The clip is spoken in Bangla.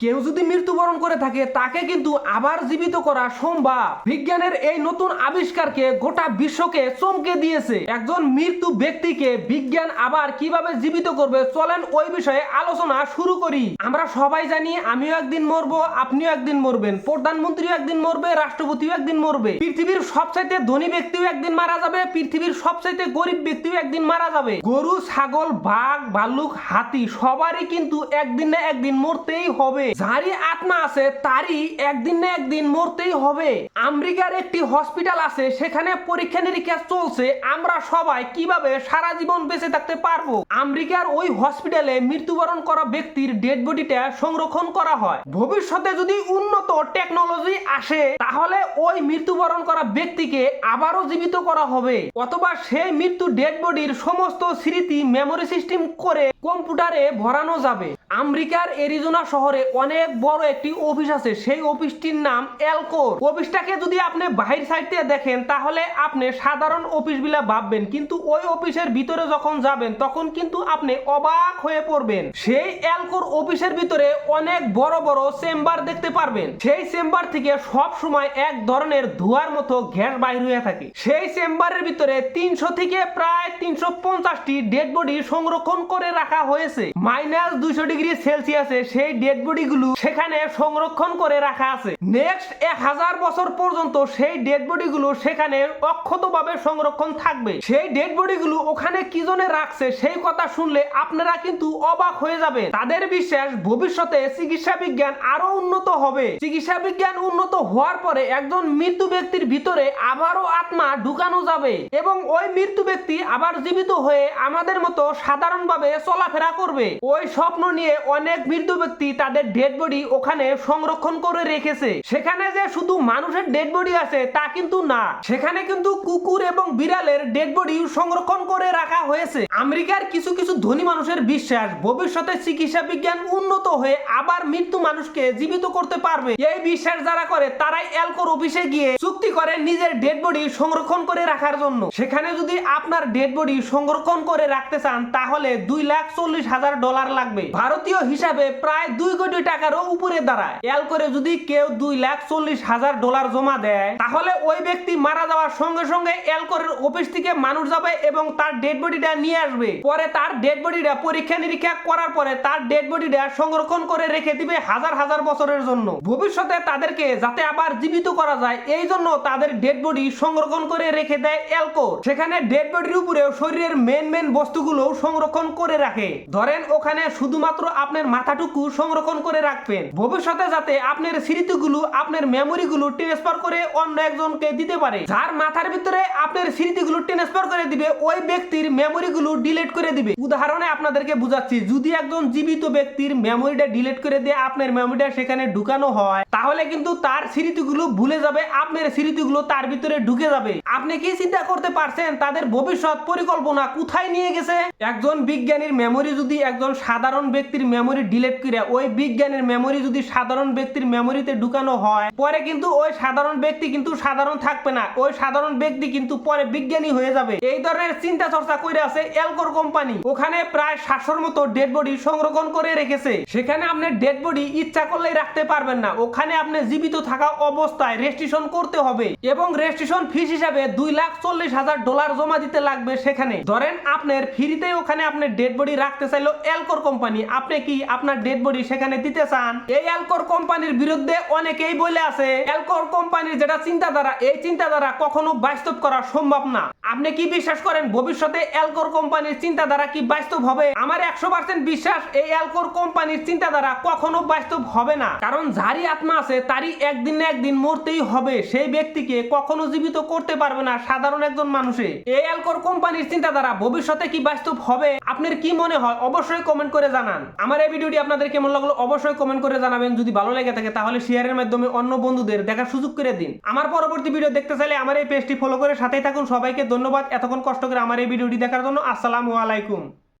কেউ যদি মৃত্যুবরণ করে থাকে, তাকে কিন্তু আবার জীবিত করা সম্ভব। বিজ্ঞানের এই নতুন আবিষ্কারকে গোটা বিশ্বকে চমকে দিয়েছে। একজন মৃত্যু ব্যক্তিকে বিজ্ঞান আবার কীভাবে জীবিত করবে, চলেন ওই বিষয়ে আলোচনা শুরু করি। আমরা সবাই জানি আমিও একদিন মরবো, আপনিও একদিন মরবেন, প্রধানমন্ত্রীও একদিন মরবে, রাষ্ট্রপতিও একদিন মরবে। পৃথিবীর সবচাইতে ধনী ব্যক্তিও একদিন মারা যাবে, পৃথিবীর সবচাইতে গরিব ব্যক্তিও একদিন মারা যাবে। গরু, ছাগল, বাঘ, ভাল্লুক, হাতি, সবারই কিন্তু একদিন না একদিন মরতেই হবে। যারই আত্মা আছে, তারই একদিন না একদিন মরতেই হবে। আমেরিকার একটি হসপিটাল আছে, সেখানে পরীক্ষা নিরীক্ষা চলছে। আমরা সবাই কীভাবে সারা জীবন বেঁচে থাকতে পারব? আমেরিকার ওই হসপিটালে মৃত্যুবরণ করা ব্যক্তির ডেড বডিটা সংরক্ষণ করা হয়। ভবিষ্যতে যদি উন্নত টেকনোলজি আসে, তাহলে ওই মৃত্যুবরণ করা ব্যক্তিকে আবারও জীবিত করা হবে। অথবা সেই মৃত্যু ডেড বডির সমস্ত স্মৃতি মেমোরি সিস্টেম করে কম্পিউটারে ভরানো যাবে। আমেরিকার এরিজোনা শহরে অনেক বড় একটি অফিস আছে, সেই অফিসটির নাম এলকোর। অফিসটাকে যদি আপনি বাহির সাইড থেকে দেখেন, তাহলে আপনি সাধারণ অফিস বিলা ভাববেন। কিন্তু ওই অফিসের ভিতরে যখন যাবেন, তখন কিন্তু আপনি অবাক হয়ে পড়বেন। সেই এলকোর অফিসের ভিতরে অনেক বড় বড় চেম্বার দেখতে পারবেন। সেই চেম্বার থেকে সব সময় এক ধরনের ধোঁয়ার মতো গ্যাস বাইর হয়ে থাকে। সেই চেম্বারের ভিতরে তিনশো থেকে প্রায় তিনশো পঞ্চাশটি ডেড বডি সংরক্ষণ করে রাখা হয়েছে। মাইনাস দুইশো ডিগ্রি সেলসিয়াসে সেই ডেড বডি গুলো সেখানে সংরক্ষণ করে রাখা আছে। নেক্সট এক হাজার বছর পর্যন্ত সেই ডেড বডি গুলো সেখানে অক্ষতভাবে সংরক্ষণ থাকবে। সেই ডেড বডি গুলো ওখানে কি জন্য রাখছে সেই কথা শুনলে আপনারা কিন্তু অবাক হয়ে যাবে তাদের বিশ্বাস ভবিষ্যতে চিকিৎসা বিজ্ঞান আরও উন্নত হবে। চিকিৎসা বিজ্ঞান উন্নত হওয়ার পরে একজন মৃত্যু ব্যক্তির ভিতরে আবারও আত্মা ঢুকানো যাবে। এবং ওই মৃত্যু ব্যক্তি আবার জীবিত হয়ে আমাদের মতো সাধারণভাবে চলাফেরা করবে। ওই স্বপ্ন নিয়ে অনেক মৃত্যু ব্যক্তি তাদের ডেড বডি ওখানে সংরক্ষণ করে রেখেছে। সেখানে যে শুধু মানুষের ডেড বডি আছে তা কিন্তু না। সেখানে কিন্তু কুকুর এবং বিড়ালের ডেড বডি সংরক্ষণ করে রাখা হয়েছে। আমেরিকার কিছু কিছু ধনী মানুষের বিশ্বাস, ভবিষ্যতে চিকিৎসা বিজ্ঞান উন্নত হয়ে আবার মৃত্যু মানুষকে জীবিত করতে পারবে। এই বিশ্বাস যারা করে, তারাই অ্যালকোর অফিসে গিয়ে চুক্তি করে নিজের ডেড বডি সংরক্ষণ করে রাখার জন্য। সেখানে যদি আপনার ডেড বডি সংরক্ষণ করে রাখতে চান, তাহলে দুই লাখ চল্লিশ হাজার ডলার লাগবে। ভারতীয় হিসাবে প্রায় দুই কোটি টাকারও উপরে দাঁড়ায়। এল করে যদি কেউ দুই লাখ চল্লিশ হাজার ডলার জমা দেয়, তাহলে ওই ব্যক্তি মারা যাওয়ার সঙ্গে সঙ্গে এলকোরের অফিস থেকে মানুষ যাবে এবং তার ডেড বডিটা নিয়ে আসবে। পরে তার ডেড বডিটা পরীক্ষা নিরীক্ষা করার পরে তার ডেড বডিটা সংরক্ষণ করে রেখে দিবে হাজার হাজার বছরের জন্য। ভবিষ্যতে তাদেরকে যাতে আবার জীবিত করা যায়, এই জন্য তাদের ডেড বডি সংরক্ষণ করে রেখে দেয় এলকোর সেখানে ডেড বডির উপরেও শরীরের মেন মেন বস্তুগুলো সংরক্ষণ করে রাখে। ধরেন ওখানে শুধুমাত্র আপনার মাথাটুকু সংরক্ষণ করে রাখবেন। ভবিষ্যতে যাতে আপনার স্মৃতিগুলো, আপনার মেমোরিগুলো ট্রান্সফার করে অন্য একজনকে দিতে পারে। যার মাথার ভিতরে আপনার স্মৃতিগুলো ট্রান্সফার করে দিবে, ওই ব্যক্তির মেমোরিগুলো ডিলিট করে দিবে। উদাহরণে আপনাদেরকে বুঝাচ্ছি, যদি একজন জীবিত ব্যক্তির মেমোরিটা ডিলিট করে দিয়ে আপনার মেমোরিটা সেখানে ঢুকানো হয়, তাহলে কিন্তু তার স্মৃতিগুলো ভুলে যাবে, আপনার স্মৃতিগুলো তার ভিতরে ঢুকে যাবে। আপনি কি চিন্তা করতে পারছেন? তাদের ভবিষ্যৎ পরিকল্পনা কোথায় নিয়ে গেছে? একজন বিজ্ঞানীর মেমোরি যদি একজন সাধারণ ব্যক্তির মেমোরি ডিলিট করে, ওই বিজ্ঞানের মেমোরি যদি সাধারণ ব্যক্তির মেমোরিতে ঢুকানো হয়, পরে কিন্তু ওই সাধারণ ব্যক্তি কিন্তু সাধারণ থাকবে না, ওই সাধারণ ব্যক্তি কিন্তু পরে বিজ্ঞানী হয়ে যাবে। এই ধরনের চিন্তা চর্চা করে আছে এলকোর কোম্পানি ওখানে প্রায় সাতশোর মতো ডেড বডি সংরক্ষণ করে রেখেছে। সেখানে আপনি ডেড বডি ইচ্ছা করলেই রাখতে পারবেন না। ওখানে আপনি জীবিত থাকা অবস্থায় রেজিস্ট্রেশন করতে হবে এবং রেজিস্ট্রেশন ফিস হিসাবে দুই লাখ চল্লিশ হাজার ডলার জমা দিতে লাগবে সেখানে। ধরেন আপনার ফ্রিতে ওখানে আপনি ডেড বডি রাখতে চাইলো এলকোর কোম্পানি আপনি কি আপনার ডেড বডি সেখানে দিতে চান? এই এলকোর কোম্পানির বিরুদ্ধে অনেকেই বলে আছে এলকোর কোম্পানির যেটা চিন্তাধারা, এই চিন্তাধারা কখনো বাস্তব করা সম্ভব না। আপনি কি বিশ্বাস করেন ভবিষ্যতে এলকোর কোম্পানির চিন্তাধারা কি বাস্তব হবে? আমার একশো পার্সেন্ট বিশ্বাস, এই এলকোর কোম্পানির চিন্তাধারা কখনো বাস্তব হবে না। কারণ যারই আত্মা আছে, তারই একদিন না একদিন মরতেই হবে। সেই ব্যক্তিকে কখনো জীবিত করতে পারবে না সাধারণ একজন মানুষে। এই অ্যালকোর কোম্পানির চিন্তাধারা ভবিষ্যতে কি বাস্তব হবে? আপনার কি মনে হয়, অবশ্যই কমেন্ট করে জানান। আমার এই ভিডিওটি আপনাদের কেমন লাগল, অবশ্যই কমেন্ট করে জানাবেন। যদি ভালো লেগে থাকে, তাহলে শেয়ারের মাধ্যমে অন্য বন্ধুদের দেখার সুযোগ করে দিন। আমার পরবর্তী ভিডিও দেখতে চাইলে আমার এই পেজটি ফলো করে সাথেই থাকুন। সবাইকে ধন্যবাদ। এতক্ষণ কষ্ট করে আমার এই ভিডিওটি দেখার জন্য আসসালামু আলাইকুম।